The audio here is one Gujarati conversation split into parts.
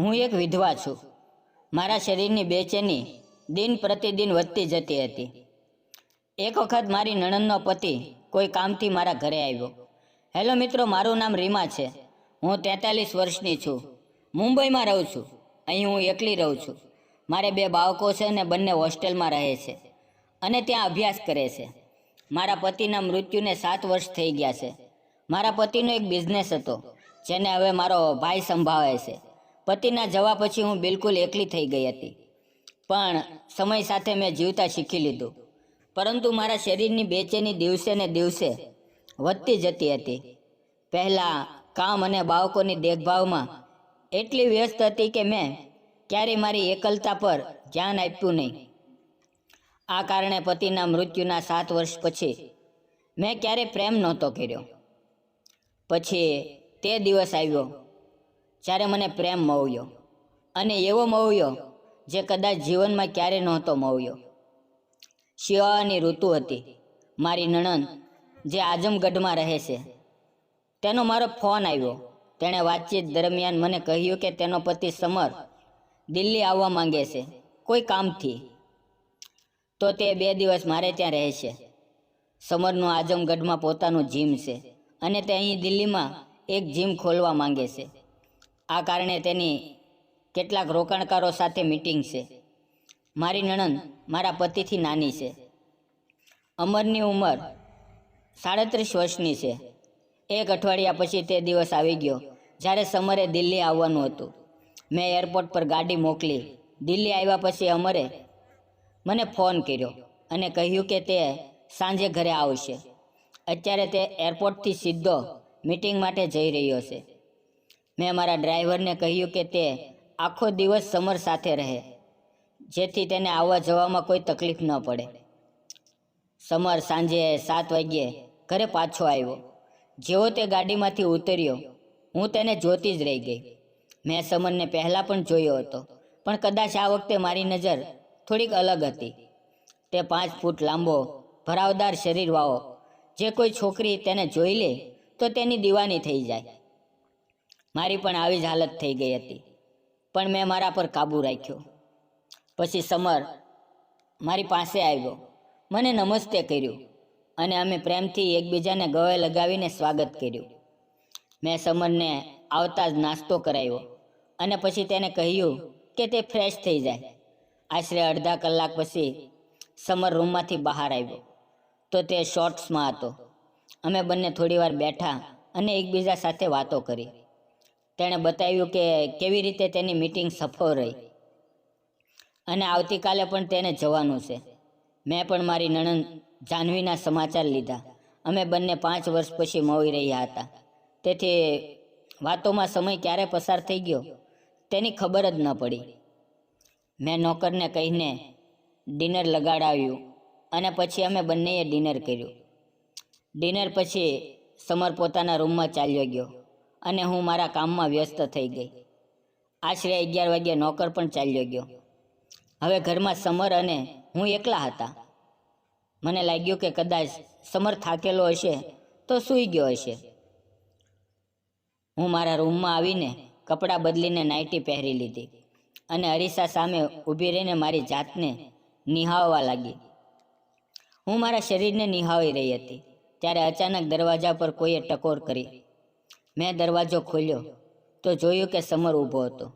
હું એક વિધવા છું. મારા શરીરની બેચેની દિન પ્રતિદિન વધતી જતી હતી. એક વખત મારી નણંદનો પતિ કોઈ કામથી મારા ઘરે આવ્યો. હેલો મિત્રો, મારું નામ રીમા છે. હું તેતાલીસ વર્ષની છું. મુંબઈમાં રહું છું. અહીં હું એકલી રહું છું. મારે બે બાળકો છે અને બંને હોસ્ટેલમાં રહે છે અને ત્યાં અભ્યાસ કરે છે. મારા પતિના મૃત્યુને સાત વર્ષ થઈ ગયા છે. મારા પતિનો એક બિઝનેસ હતો, જેને હવે મારો ભાઈ સંભાળે છે. પતિના જવા પછી હું બિલકુલ એકલી થઈ ગઈ હતી. પણ સમય સાથે મેં જીવતા શીખી લીધું. પરંતુ મારા શરીરની બેચેની દિવસે ને દિવસે વધતી જતી હતી. પહેલાં કામ અને બાળકોની દેખભાળમાં એટલી વ્યસ્ત હતી કે મેં ક્યારેય મારી એકલતા પર ધ્યાન આપ્યું નહીં. આ કારણે પતિના મૃત્યુના સાત વર્ષ પછી મેં ક્યારેય પ્રેમ નહોતો કર્યો. પછી તે દિવસ આવ્યો. જ્યારે મને પ્રેમ મળ્યો અને એવો મળ્યો જે કદાચ જીવનમાં ક્યારે નહોતો મળ્યો શિયાળાની ઋતુ હતી. મારી નણંદ, જે આઝમગઢમાં રહે છે, તેનો મારો ફોન આવ્યો. તેણે વાતચીત દરમિયાન મને કહ્યું કે તેનો પતિ સમર દિલ્હી આવવા માંગે છે, કોઈ કામથી. તો તે બે દિવસ મારે ત્યાં રહે છે. સમરનું આઝમગઢમાં પોતાનું જીમ છે અને તે અહીં દિલ્હીમાં એક જીમ ખોલવા માંગે છે. આ કારણે તેની કેટલાક રોકાણકારો સાથે મીટિંગ છે. મારી નણંદ મારા પતિથી નાની છે. અમરની ઉંમર સાડત્રીસ વર્ષની છે. એક અઠવાડિયા પછી તે દિવસ આવી ગયો, જ્યારે સમરે દિલ્હી આવવાનું હતું. મેં એરપોર્ટ પર ગાડી મોકલી. દિલ્હી આવ્યા પછી અમરે મને ફોન કર્યો અને કહ્યું કે તે સાંજે ઘરે આવશે. અત્યારે તે એરપોર્ટથી સીધો મીટિંગ માટે જઈ રહ્યો છે. મેં મારા ડ્રાઈવરને કહ્યું કે તે આખો દિવસ સમર સાથે રહે, જેથી તેને આવવા જવામાં કોઈ તકલીફ ન પડે. સમર સાંજે સાત વાગ્યે ઘરે પાછો આવ્યો. જેવો તે ગાડીમાંથી ઉતર્યો, હું તેને જોતી જ રહી ગઈ. મેં સમરને પહેલાં પણ જોયો હતો, પણ કદાચ આ વખતે મારી નજર થોડીક અલગ હતી. તે પાંચ ફૂટ લાંબો, ભરાવદાર શરીરવાળો, જે કોઈ છોકરી તેને જોઈ લે, તો તેની દીવાની થઈ જાય. મારી પણ આવી જ હાલત થઈ ગઈ હતી. પણ મેં મારા પર કાબૂ રાખ્યો. પછી સમર મારી પાસે આવ્યો. મને નમસ્તે કર્યું અને અમે પ્રેમથી એકબીજાને ગળે લગાવીને સ્વાગત કર્યું. મેં સમરને આવતા જ નાસ્તો કરાવ્યો અને પછી તેને કહ્યું કે તે ફ્રેશ થઈ જાય. આશરે અડધા કલાક પછી સમર રૂમમાંથી બહાર આવ્યો. તો તે શોર્ટ્સમાં હતો. અમે બંને થોડીવાર બેઠા અને એકબીજા સાથે વાતો કરી. તેણે બતાવ્યું કે કેવી રીતે તેની મિટિંગ સફળ રહી. અને આવતીકાલે પણ તેને જવાનું છે. મેં પણ મારી નણંદ જાહ્નવીના સમાચાર લીધા. અમે બંને પાંચ વર્ષ પછી મળી રહ્યા હતા. તેથી વાતોમાં સમય ક્યારે પસાર થઈ ગયો તેની ખબર જ ન પડી. મેં નોકરને કહીને ડિનર લગાડાવ્યું અને પછી અમે બંનેએ ડિનર કર્યું. ડિનર પછી સમર પોતાના રૂમમાં ચાલ્યો ગયો. અને હું મારા કામમાં વ્યસ્ત થઈ ગઈ. આશરે અગિયાર વાગ્યે નોકર પણ ચાલ્યો ગયો. હવે ઘરમાં સમર અને હું એકલા હતા. મને લાગ્યું કે કદાચ સમર થાકેલો હશે તો સૂઈ ગયો હશે. હું મારા રૂમમાં આવીને કપડાં બદલીને નાઇટી પહેરી લીધી અને અરીસા સામે ઊભી રહીને મારી જાતને નિહાળવા લાગી. હું મારા શરીરને નિહાળી રહી હતી, ત્યારે અચાનક દરવાજા પર કોઈએ ટકોર કરી. મેં દરવાજો ખોલ્યો તો જોયું કે સમર ઊભો હતો.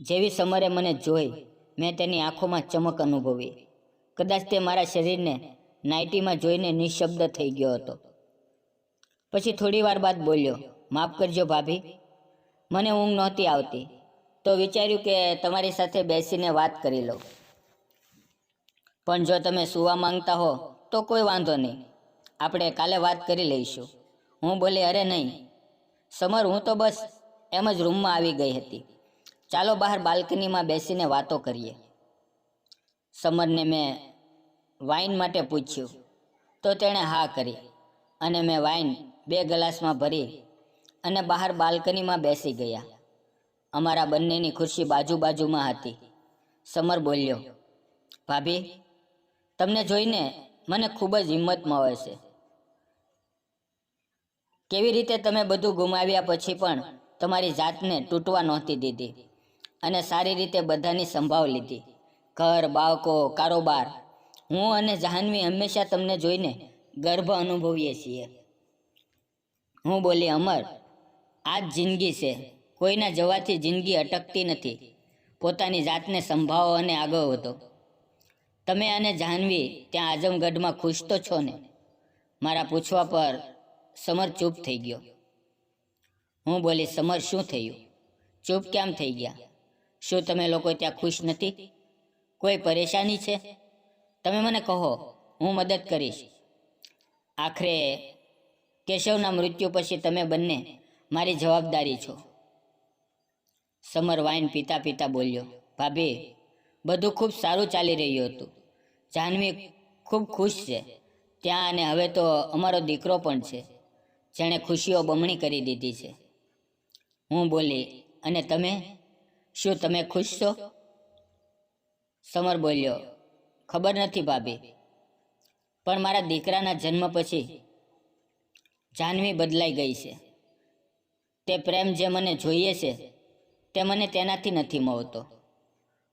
જેવી સમરે મને જોઈ, મેં તેની આંખોમાં ચમક અનુભવી. કદાચ તે મારા શરીરને નાઇટીમાં જોઈને નિશબ્દ થઈ ગયો હતો. પછી થોડી વાર બાદ બોલ્યો, માફ કરજો ભાભી, મને ઊંઘ નહોતી આવતી. તો વિચાર્યું કે તમારી સાથે બેસીને વાત કરી લઉં. પણ જો તમે સૂવા માંગતા હો, તો કોઈ વાંધો નહીં. આપણે કાલે વાત કરી લઈશું. હું બોલી, અરે નહીં, સમર, હું તો બસ એમ જ રૂમમાં આવી ગઈ હતી. ચાલો બહાર બાલ્કનીમાં બેસીને વાતો કરીએ. સમરને મેં વાઇન માટે પૂછ્યું. તો તેણે હા કરી અને મેં વાઇન બે ગ્લાસમાં ભરી અને બહાર બાલ્કનીમાં બેસી ગયા. અમારા બંનેની ખુરશી બાજુ બાજુમાં હતી. સમર બોલ્યો, ભાભી, તમને જોઈને મને ખૂબ જ હિંમત મળે છે. કેવી રીતે તમે બધું ગુમાવ્યા પછી પણ તમારી જાતને તૂટવા નહોતી દીધી અને સારી રીતે બધાની સંભાળ લીધી. ઘર, બાળકો, કારોબાર. હું અને જાહ્નવી હંમેશા તમને જોઈને ગર્વ અનુભવીએ છીએ. હું બોલી, અમર, આ જ જિંદગી છે. કોઈના જવાથી જિંદગી અટકતી નથી. પોતાની જાતને સંભાળો અને આગળ વધો. તમે અને જાહ્નવી ત્યાં આઝમગઢમાં ખુશ તો છો ને? મારા પૂછવા પર સમર ચૂપ થઈ ગયો. હું બોલી, સમર શું થયું? ચૂપ કેમ થઈ ગયા? શું તમે લોકો ત્યાં ખુશ નથી? કોઈ પરેશાની છે? તમે મને કહો, હું મદદ કરીશ. આખરે કેશવના મૃત્યુ પછી તમે બંને મારી જવાબદારી છો. સમર વાઇન પીતા પીતા બોલ્યો, ભાભી, બધું ખૂબ સારું ચાલી રહ્યું હતું. જાહ્નવી ખૂબ ખુશ છે. ત્યાં અને હવે તો અમારો દીકરો પણ છે. જેણે ખુશીઓ બમણી કરી દીધી છે. હું બોલી, અને તમે? શું તમે ખુશ છો? સમર બોલ્યો, ખબર નથી ભાભી. પણ મારા દીકરાના જન્મ પછી જાહ્નવી બદલાઈ ગઈ છે. તે પ્રેમ જે મને જોઈએ છે, તે મને તેનાથી નથી મળતો.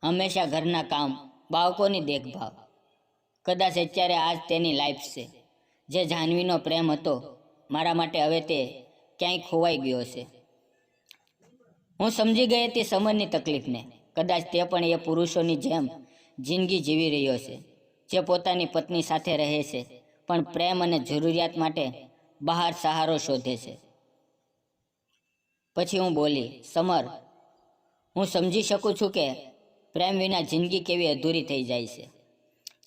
હંમેશા ઘરના કામ, બાળકોની દેખભાળ. કદાચ અત્યારે આજ તેની લાઈફ છે. જે જાહ્નવીનો પ્રેમ હતો મારા માટે હવે તે ક્યાંય ખોવાઈ ગયો છે હું સમજી ગઈ હતી સમરની તકલીફને. કદાચ તે પણ એ પુરુષોની જેમ જિંદગી જીવી રહ્યો છે જે પોતાની પત્ની સાથે રહે છે, પણ પ્રેમ અને જરૂરિયાત માટે બહાર સહારો શોધે છે. પછી હું બોલી, સમર, હું સમજી શકું છું કે પ્રેમ વિના જિંદગી કેવી અધૂરી થઈ જાય છે.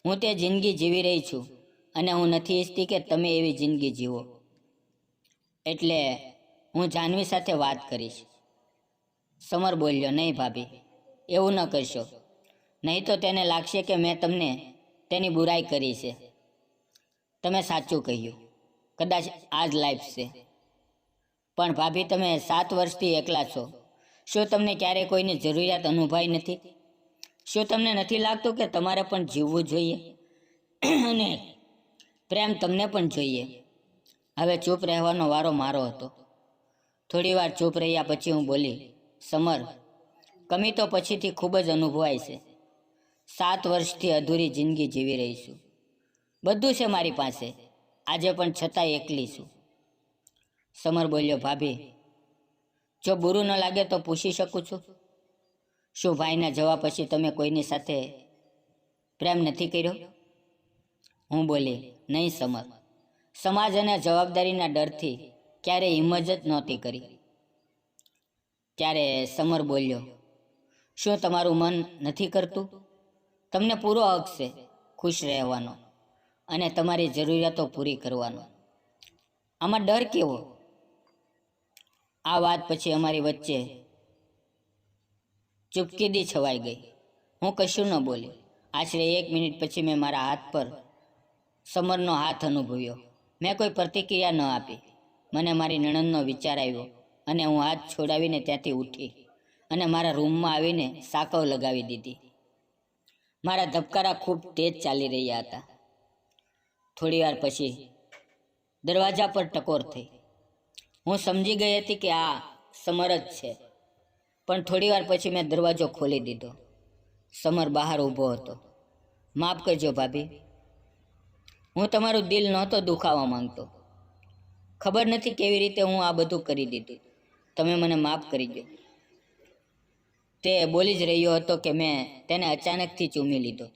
હું તે જિંદગી જીવી રહી છું અને હું નથી ઈચ્છતી કે તમે એવી જિંદગી જીવો. એટલે હું જાહ્નવી સાથે વાત કરીશ. સમર બોલ્યો, નહીં ભાભી, એવું ન કરશો. નહીં તો તેને લાગશે કે મેં તમને તેની બુરાઈ કરી છે. તમે સાચું કહ્યું. કદાચ આ જ લાઈફ છે. પણ ભાભી, તમે સાત વર્ષથી એકલા છો. શું તમને ક્યારેય કોઈની જરૂરિયાત અનુભવાઈ નથી? શું તમને નથી લાગતું કે તમારે પણ જીવવું જોઈએ? અને પ્રેમ તમને પણ જોઈએ. હવે ચૂપ રહેવાનો વારો મારો હતો. થોડી વાર ચૂપ રહ્યા પછી હું બોલી, સમર, કમી તો પછીથી ખૂબ જ અનુભવાય છે. સાત વર્ષથી અધૂરી જિંદગી જીવી રહી છું. બધું છે મારી પાસે. આજે પણ છતાં એકલી છું. સમર બોલ્યો, ભાભી, જો બુરું ન લાગે તો પૂછી શકું છું? શું ભાઈના જવા પછી તમે કોઈની સાથે પ્રેમ નથી કર્યો? હું બોલી, નહીં, સમર. સમાજ અને જવાબદારીના ડરથી ક્યારે હિંમત જ નહોતી કરી. ત્યારે સમર બોલ્યો, શું તમારું મન નથી કરતું? તમને પૂરો હક છે ખુશ રહેવાનો અને તમારી જરૂરિયાતો પૂરી કરવાનો. આમાં ડર કેવો આ વાત પછી અમારી વચ્ચે ચૂપકીદી છવાઈ ગઈ. હું કશું ન બોલી. આશરે એક મિનિટ પછી મેં મારા હાથ પર સમરનો હાથ અનુભવ્યો. મેં કોઈ પ્રતિક્રિયા ન આપી. મને મારી નણંદનો વિચાર આવ્યો અને હું હાથ છોડાવીને ત્યાંથી ઉઠી અને મારા રૂમમાં આવીને સાકવ લગાવી દીધી. મારા ધબકારા ખૂબ તેજ ચાલી રહ્યા હતા. થોડી વાર પછી દરવાજા પર ટકોર થઈ. હું સમજી ગઈ હતી કે આ સમર જ છે, પણ થોડી વાર પછી મેં દરવાજો ખોલી દીધો. સમર બહાર ઊભો હતો. માફ કરજો ભાભી હું તમારું દિલ નહોતો દુખાવા માંગતો. ખબર નથી કેવી રીતે હું આ બધું કરી દીધું. તમે મને માફ કરી દો. તે બોલી જ રહ્યો હતો કે મેં તેને અચાનકથી ચૂમી લીધો.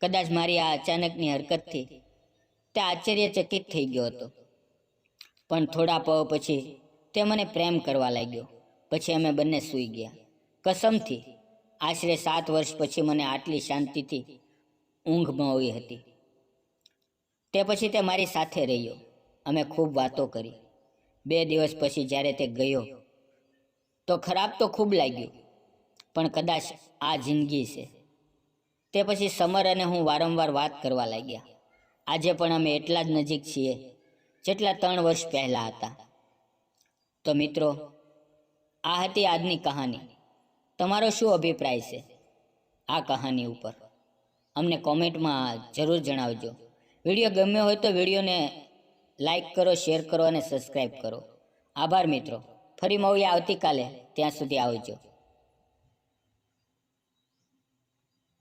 કદાચ મારી આ અચાનકની હરકતથી તે આશ્ચર્યચકિત થઈ ગયો હતો. પણ થોડા પવ પછી તે મને પ્રેમ કરવા લાગ્યો. પછી અમે બંને સૂઈ ગયા. કસમથી આશરે સાત વર્ષ પછી મને આટલી શાંતિથી ઊંઘ આવી હતી. તે પછી તે મારી સાથે રહ્યો. અમે ખૂબ વાતો કરી. બે દિવસ પછી જ્યારે તે ગયો, તો ખરાબ તો ખૂબ લાગ્યું, પણ કદાચ આ જિંદગી છે. તે પછી સમર અને હું વારંવાર વાત કરવા લાગ્યા. આજે પણ અમે એટલા જ નજીક છીએ, જેટલા ત્રણ વર્ષ પહેલાં હતા. તો મિત્રો, આ હતી આજની કહાની. તમારો શું અભિપ્રાય છે આ કહાની ઉપર? અમને કોમેન્ટમાં જરૂર જણાવજો. વીડિયો ગમ્યો હોય તો વિડીયોને લાઈક કરો, શેર કરો અને સબસ્ક્રાઈબ કરો. આભાર મિત્રો. ફરી મળીએ આવતીકાલે. ત્યાં સુધી આવજો.